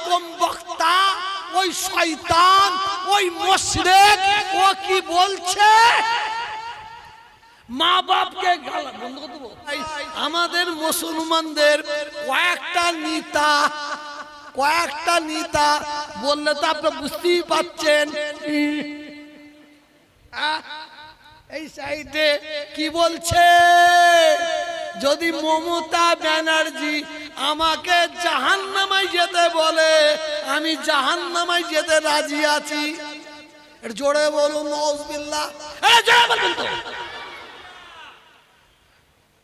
কম বক্তা ওই শয়তান ওই মশরেক ও কি বলছে? মা বাপকে আমাদের মুসলমানদের কয়েকটা নেতা কয়েকটা নেতা বললে তো আপনি বুঝতেই পাচ্ছেন আহ, এই সাইডে কি বলছে? যদি মমতা ব্যানার্জি আমাকে জাহান্নামায় যেতে বলে, আমি জাহান্নামায় যেতে রাজি আছি। জোরে বলুন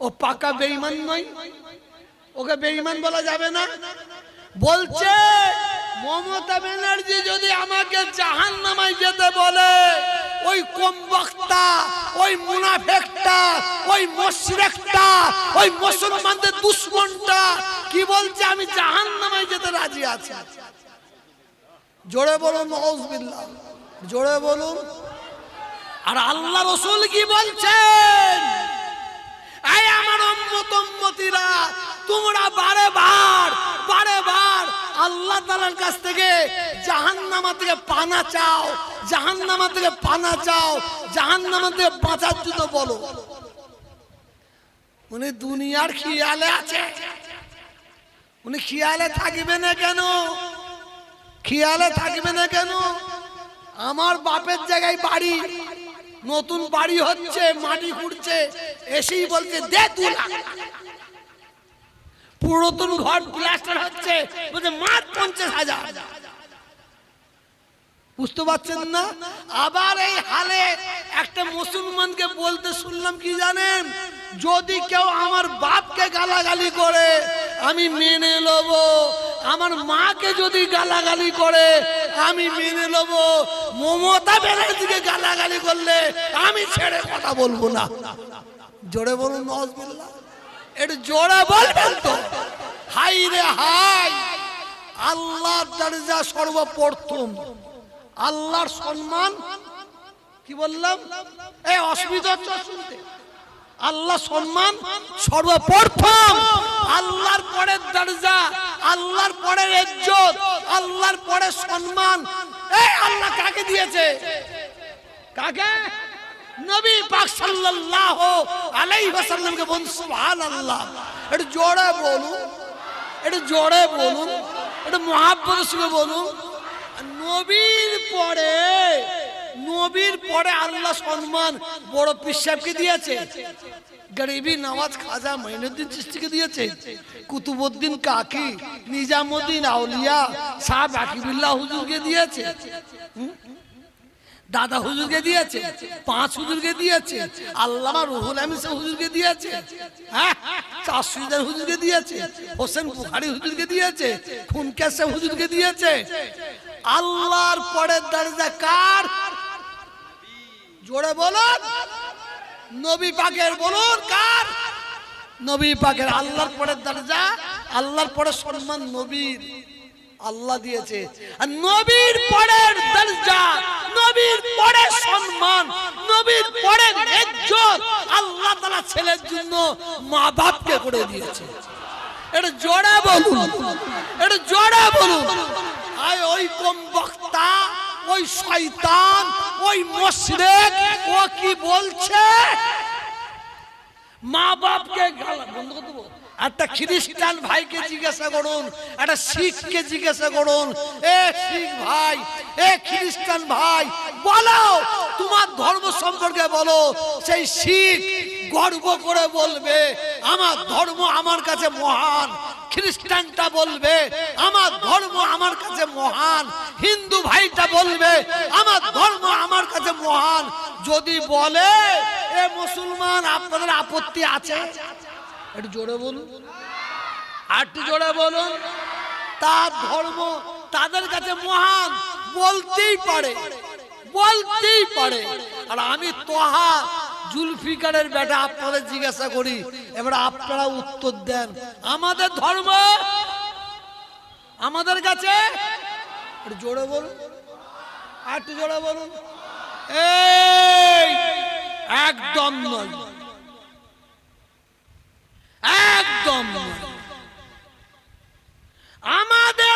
ও পাকা বেইমান নয়। ওকে বেইমান বলা যাবে না। বলছে, মমতা ব্যানার্জি যদি আমাকে জাহান নামাই যেতে বলে ওই কম বক্তা ওই মুনাফেকটা, ওই মশরেকটা, ওই মুসলমানদের দুশ্মনটা, কি বলছে? আমি জাহান নামায় যেতে রাজি আছি। জোরে বলুন নজবিল্লাহ জোরে বলুন। আর আল্লাহ রসুল কি বলছেন? আমার উম্মতিরা তোমরা বারে বার বারে বার আল্লাহ তাআলার কাছ থেকে জাহান্নামা থেকে পানা চাও, জাহান্নামা থেকে পানা চাও, জাহান্নামা থেকে বাঁচার জন্য বলো। উনি দুনিয়ার খেয়ালে আছে। উনি খেয়ালে থাকবে না কেন? খেয়ালে থাকবে না কেন? আমার বাপের জায়গায় বাড়ি, নতুন বাড়ি হচ্ছে, মাটি খুঁড়ছে, এসেই বলছে, দে দু পুরাতন ঘর প্লাস্টার হচ্ছে, বলছে মাত্র পঞ্চাশ হাজার। বুঝতে পারছেন না? আবার এই হালে একটা মুসলমানকে বলতে শুনলাম, কি জানেন? যদি কেউ আমার বাপকে গালাগালি করে, আমি মেনে নেব। আমার মাকে যদি গালাগালি করে, আমি মেনে নেব। মমতা ব্যানার্জিকে গালাগালি করলে আমি ছেড়ে কথা বলব না। জোরে বলুন নজবিল্লা একটু জোরে বলবেন তো? হাই রে হাই আল্লাহ দরজা সর্বপ্রথম। আল্লাহর সম্মান? কি বললাম? এই অসুবিধা শুনতে। আল্লাহ সম্মান সর্বপ্রথম। আল্লাহর পরে দরজা, আল্লাহর পরে ইজ্জত, আল্লাহর পরে সম্মান। এই আল্লাহ কাকে দিয়েছে? কাকে? নবী পাক সাল্লাল্লাহু আলাইহি ওয়াসাল্লামকে বলুন, সুবহানাল্লাহ। একটু জোরে বলুন, একটু জোরে বলুন, একটু মহাব্বতের সঙ্গে বলুন। নবীর পরে নবীর পরে আল্লাহ সম্মান বড় পিসাবকে দিয়েছে। গরিবি নওয়াজ খাজা মঈনুদ্দিন চিস্তিকে দিয়েছে। কুতুবউদ্দিন কাকি, নিজামুদ্দিন আউলিয়া শাহ বাকিবুল্লাহ হুজুরকে দিয়েছে। হুম? দাদা হুজুরকে দিয়েছে, পাঁচ হুজুরকে দিয়েছে, আল্লামা রুহুল আমিন সাহেব হুজুরকে দিয়েছে হ্যাঁ? চাষুদার হুজুরকে দিয়েছে, হোসেন বুখারি হুজুরকে দিয়েছে খুনকা সাহেব হুজুরকে দিয়েছে। আল্লাহর পরের দরজা কার? জোরে বলুন। নবী পাকের বলুন কার? নবী পাকের আল্লাহর পরের দরজা, আল্লাহর পরে সম্মান নবীর। আল্লাহ দিয়েছে। আর নবীর পরের দরজা, নবীর পরে সম্মান, নবীর পরে ইজ্জত আল্লাহ তাআলা ছেলের জন্য মা বাপকে করে দিয়েছে। এটা জোরে বলুন, এটা জোরে বলুন। আয় ওই কম বক্তা, ওই শয়তান, ওই মশরেক, ও কি বলছে? মা বাপকে গালা বন্ধ করে দেবো? একটা খ্রিস্টান ভাইকে জিজ্ঞাসা করুন একটা শিখকে জিজ্ঞাসা করুন। এ শিখ ভাই এ খ্রিস্টান ভাই বলো তোমার ধর্ম সম্পর্কে বলো সেই শিখ গর্ব করে বলবে আমার ধর্ম আমার কাছে মহান খ্রিস্টানটা বলবে আমার ধর্ম আমার কাছে মহান হিন্দু ভাইটা বলবে আমার ধর্ম আমার কাছে মহান। যদি বলে এ মুসলমান আপনাদের আপত্তি আছে? একটু জোরে বলুন। একটু জোরে বলুন। তার ধর্ম তাদের কাছে মহান, বলতেই পারে বলতেই পারে। আর আমি তোহা জুলফিকারের বেটা আপনাদের জিজ্ঞাসা করি, এবার আপনারা উত্তর দেন। আমাদের ধর্ম আমাদের কাছে? জোরে বলুন। আর একটু জোরে বলুন। এই, একদম নয়। একদম। আমাদের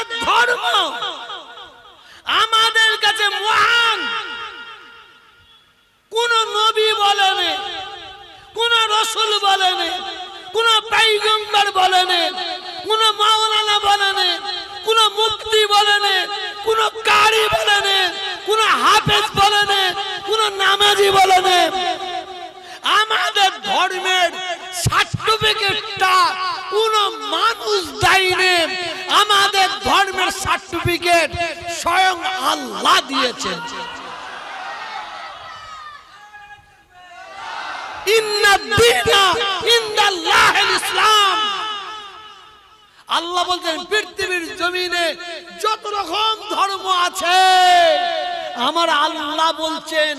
আমাদের ধর্মের সার্টিফিকেট স্বয়ং আল্লাহ দিয়েছেন। আল্লাহ বলছেন, পৃথিবীর জমিনে যত রকম ধর্ম আছে, আমার আল্লাহ বলছেন,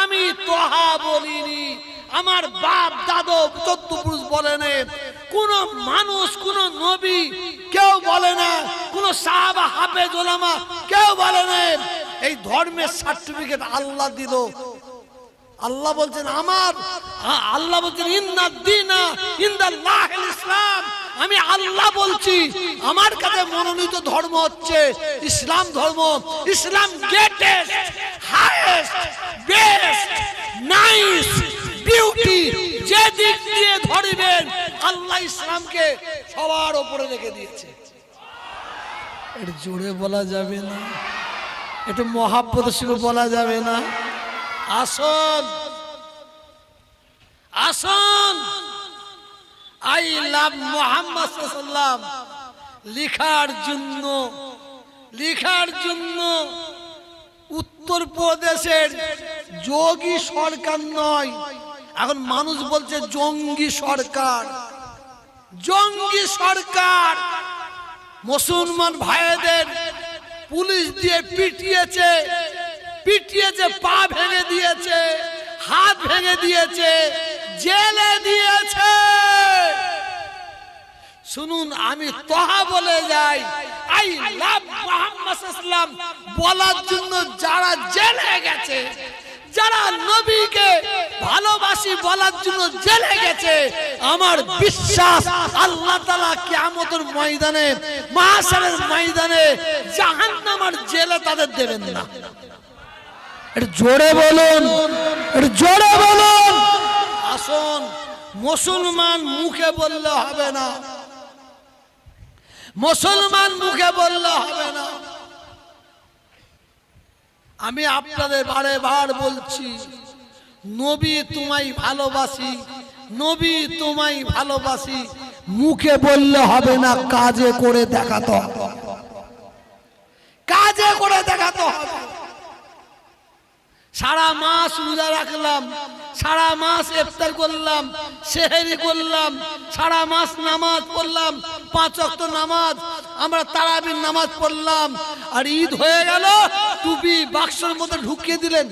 আমি তোহা বলিনি। আমার বাপ দাদু চোদ্দ পুরুষ বলেন কোন মানুষ কোন নবী কেউ বলে না। কোন সাহাবা হাফেজ ওলামা কেউ বলে না। এই ধর্মের সার্টিফিকেট আল্লাহ দিল। আল্লাহ বলছেন আমার আল্লাহ বলছেন ইন্না দিনা ইন্দাল্লাহিল ইসলাম। আমি আল্লাহ বলছি আমার কাছে মনোনীত ধর্ম হচ্ছে ইসলাম ধর্ম। ইসলাম greatest highest best nice beauty যে দিক দিয়ে ধরিবেন আল্লাহ ইসলামকে সবার উপরে রেখে দিয়েছে। এটা জোরে বলা যাবে না। এটা মহাব্বত সঙ্গে বলা যাবে না। আসুন। আসুন। আই লাভ মোহাম্মদ লিখার জন্য লিখার জন্য উত্তর প্রদেশের যোগী সরকার নয়। এখন মানুষ বলছে জঙ্গি সরকার। জঙ্গি সরকার, মুসলমান ভাইদের পুলিশ দিয়ে পিটিয়েছে পিটিয়েছে, পা ভেঙে দিয়েছে, হাত ভেঙে দিয়েছে, জেলে দিয়েছে। শুনুন, আমি তোহা বলে যাই, আই লাভ মোহাম্মদ ইসলাম বলার জন্য যারা জেলে গেছে, যারা নবীকে ভালোবাসি বলার জন্য জেলে গেছে। আমার বিশ্বাস আল্লাহ তালা কিয়ামতের ময়দানে মাহাসারের ময়দানে, জাহান্নামার জেলে তাদের দেবেন না। জোরে বলুন জোরে বলুন। আসুন, মুসলমান মুখে বললে হবে না। মুসলমান মুখে বললে হবে না। আমি আপনাদের বারে বার বলছি নবী তোমায় ভালোবাসি, নবী তোমায় ভালোবাসি। মুখে বললে হবে না, কাজে করে দেখাতে। কাজে করে দেখাতে। সারা মাস রোজা রাখলাম, সারা মাস ইফতার করলাম, সেহেরি করলাম, সারা মাস নামাজ পড়লাম, পাঁচ ওয়াক্ত নামাজ, আমরা তারাবির নামাজ পড়লাম, আর ঈদ হয়ে গেল, টুপি বাক্সের মধ্যে ঢুকিয়ে দিলেন।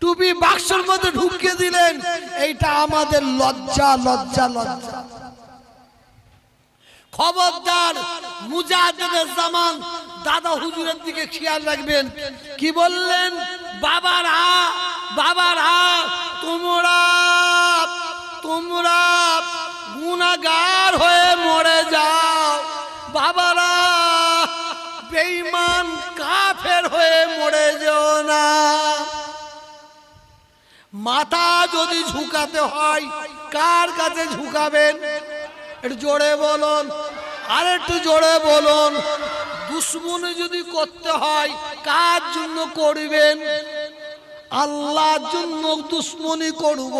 টুপি বাক্সের মধ্যে ঢুকিয়ে দিলেন। এইটা আমাদের লজ্জা লজ্জা লজ্জা। খবরদার মুজাহিদের জামান দাদা হুজুরের দিকে খেয়াল রাখবেন। কি বললেন? বাবারা বাবারা, তোমরা তোমরা গুনাগার হয়ে মরে যাও। বাবারা, বেঈমান কাফের হয়ে মরে যেও না। মাথা যদি ঝুঁকাতে হয়, কার কাছে ঝুঁকাবেন? একটু জোরে বলুন। আর একটু জোরে বলুন। দুশ্মনে যদি করতে হয়, কার জন্য করবেন? আল্লাহর জন্য দুশ্মনী করব।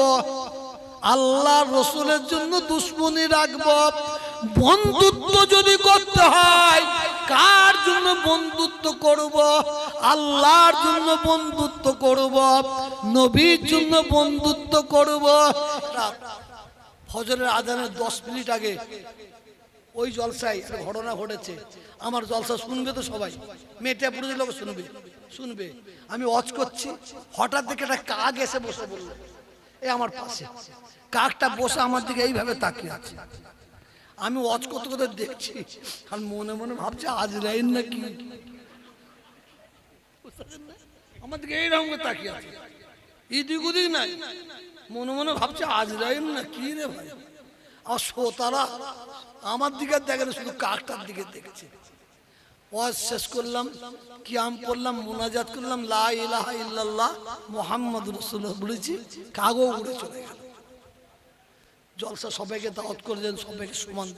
আল্লাহ রসুলের জন্য দুশ্মনী রাখব। বন্ধুত্ব যদি করতে হয় কার জন্য বন্ধুত্ব করব? আল্লাহর জন্য বন্ধুত্ব করব? নবীর জন্য বন্ধুত্ব করব? ফজরের আজানের দশ মিনিট আগে ওই জলসায় ঘটনা ঘটেছে। আমার জলসা শুনবে তো সবাই? মেয়েটা পুরো লোক শুনবে। শুনবে। আমি অজ করছি। হঠাৎ দেখে একটা কাক এসে বসে বলল এই আমার পাশে। কাকটা বসে আমার দিকে এইভাবে তাকিয়ে আছে। আমি অজ করতে করতে দেখছি। আর মনে মনে ভাবছি আজ রাইন না কি আমার দিকে এইরকম করে তাকিয়ে আছে। ইদিক উদিক নাই। মনে মনে ভাবছে আজরাইল না কি রে ভাই। আর শ্রোতারা আমার দিকে দেখে না, শুধু কাকটার দিকে দেখছে। ওয়াজ শেষ করলাম কিয়াম পড়লাম মোনাজাত করলাম লা ইলাহা ইল্লাল্লাহ মোহাম্মদ রসুল্লাহ বলেছি কাগও উড়ে চলে গেল। জলসা সবাইকে দাওয়াত করে দেন, সবাইকে সমান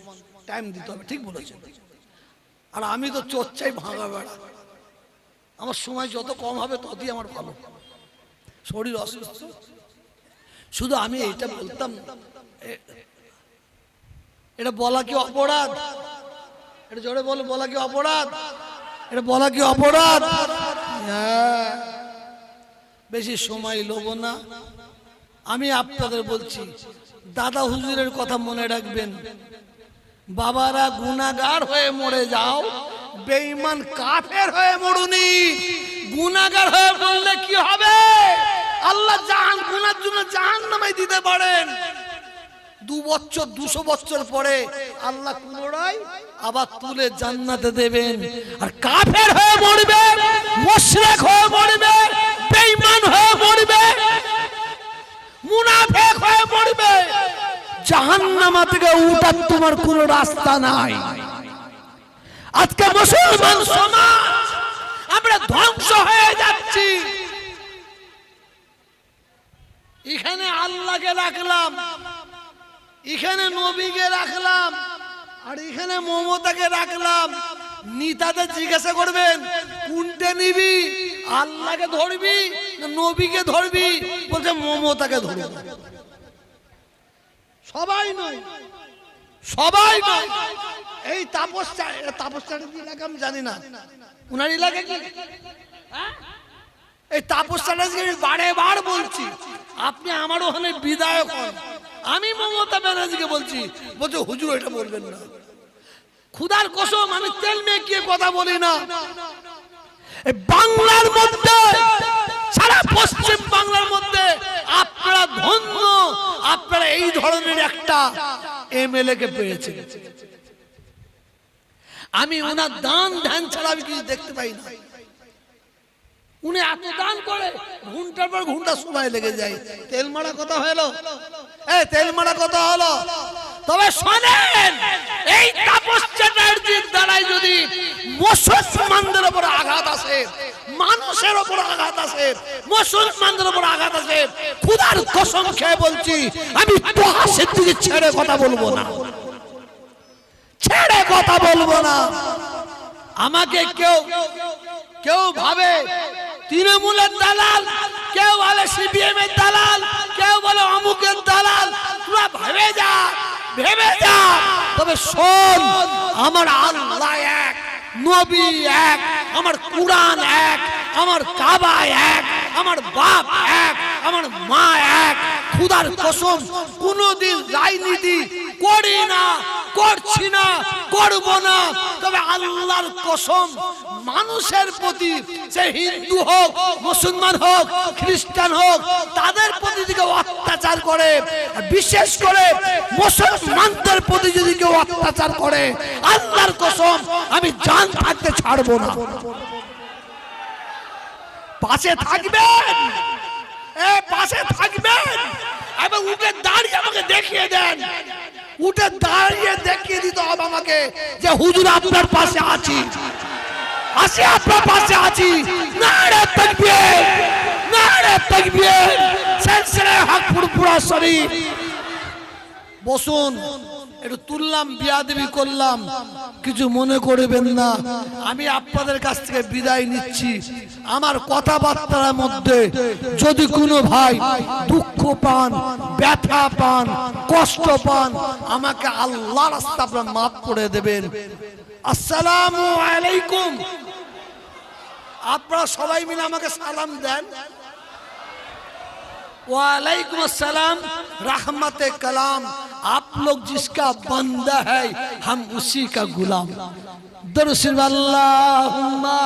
টাইম দিতে হবে, ঠিক বলেছেন। আর আমি তো চর্চাই ভাঙা বেড়া। আমার সময় যত কম হবে ততই আমার ভালো। শরীর অসুস্থ। শুধু আমি এইটা বলতাম এটা বলা কি অপরাধ? এটা জোরে বলে, বলা কি অপরাধ? এটা বলা কি অপরাধ? হ্যাঁ। বেশি সময় লোব না। আমি আপনাদের বলছি দাদা হুজুরের কথা মনে রাখবেন। বাবারা গুনাগার হয়ে মরে যাও, বেঈমান কাফের হয়ে মরুনি। গুনাগার হয়ে মরলে কি হবে? আল্লাহ জাহান, গুনার জন্য জাহান নামাই দিতে পারেন। দু বছর, দুশো বছর পরে আল্লাহ পুনরায় আবার তুলে জান্নাতে দেবেন। আর কাফের হয়ে মরবে, মুশরিক হয়ে মরবে, বেঈমান হয়ে মরবে মুনাফিক হয়ে মরবে। জাহান্নামা থেকে উঠার তোমার কোনো রাস্তা নাই। আজকে মুসলমান সমাজ, আমরা ধ্বংস হয়ে যাচ্ছি। এখানে আল্লাহকে রাখলাম, এখানে নবীকে রাখলাম, আর এখানে মমতাকে রাখলাম। নিতাতে জিজ্ঞাসা করবেন, কোনটা নিবি? আল্লাহকে ধরবি? নবীকে ধরবি, বলছে মমতাকে ধরবি। সবাই নয়। সবাই নয়। এই তাপস তাপস এলাকা, আমি জানি না। উনার এলাকা কি? এই তাপস চ্যাটার্জি বারে বার বলছি, আপনি আমার ওখানে বিধায়ক হন। আমি মমতা ব্যানার্জিকে বলছি, বলছে, হুজুর, এটা বলবেন না। খুদার কসম, আমি তেল মেকিয়ে কথা বলি না। বাংলার মধ্যে সারা পশ্চিম বাংলার মধ্যে আপনারা ধন্য, আপনারা এই ধরনের একটা এমএলএ কে পেয়েছেন। আমি ওনার দান ধ্যান ছাড়া আমি কিছু দেখতে পাই না। উনি এত দান করে ঘণ্টার পর ঘণ্টা সময় লেগে যায়। তেল মারা কথা হলো? এ তেল মারা কথা হলো? তবে শোনেন, এই তাপস চ্যাটার্জির দ্বারাই যদি মুসলমানদের উপর আঘাত আসে, মানুষের উপর আঘাত আসে, মুসলমানদের উপর আঘাত আসে, খুদার কসম খেয়ে বলছি, আমি তোহা সিদ্দিকে ছেড়ে কথা বলব না। ছেড়ে কথা বলব না। আমাকে কেউ কেউ ভাবে, তৃণমূলের দালাল, কেউ বলে সিপিএম এর দালাল, কেউ বলে অমুকের দালাল, তোরা ভেবে যা। ভেবে যা তবে শোন, আমার আল্লাহ এক, নবী এক, আমার কুরআন এক, আমার কাবা এক, আমার বাপ এক, আমার মা এক। খুদার কসম, কোনদিন রাজনীতি করছি না, করব না। তবে আল্লাহর কসম, মানুষের প্রতি সে হিন্দু হোক, মুসলমান হোক, খ্রিস্টান হোক, তাদের প্রতি দিকে অত্যাচার করে, বিশেষ করে মুসলমানদের প্রতি যদি কেউ অত্যাচার করে, আল্লাহর কসম, আমি জান থাকতে ছাড়বো না। পাশে থাকবেন, এ পাশে থাকবেন, এবং উঠে দাঁড়িয়ে আমাকে দেখিয়ে দেন। উঠে দাঁড়িয়ে দেখিয়ে দিতে হবে আমাকে যে হুজুর আপনার পাশে আছি। আসি আপনার পাশে আছি। বসুন। একটু তুললাম বিয়াদেবি করলাম। কিছু মনে করবেন না। আমি আপনাদের কাছ থেকে বিদায় নিচ্ছি। আমার কথাবার্তার মধ্যে যদি কোনো ভাই দুঃখ পান, ব্যথা পান, কষ্ট পান, আমাকে আল্লাহ রাস্তা আপনার মাফ করে দেবেন। আসসালামু আলাইকুম। আপনারা সবাই মিলে আমাকে সালাম দেন। वालेकुम अस्सलाम रहमत कलाम आप लोग जिसका बंदा है हम उसी का गुलाम दरअसल अल्लाहुम्मा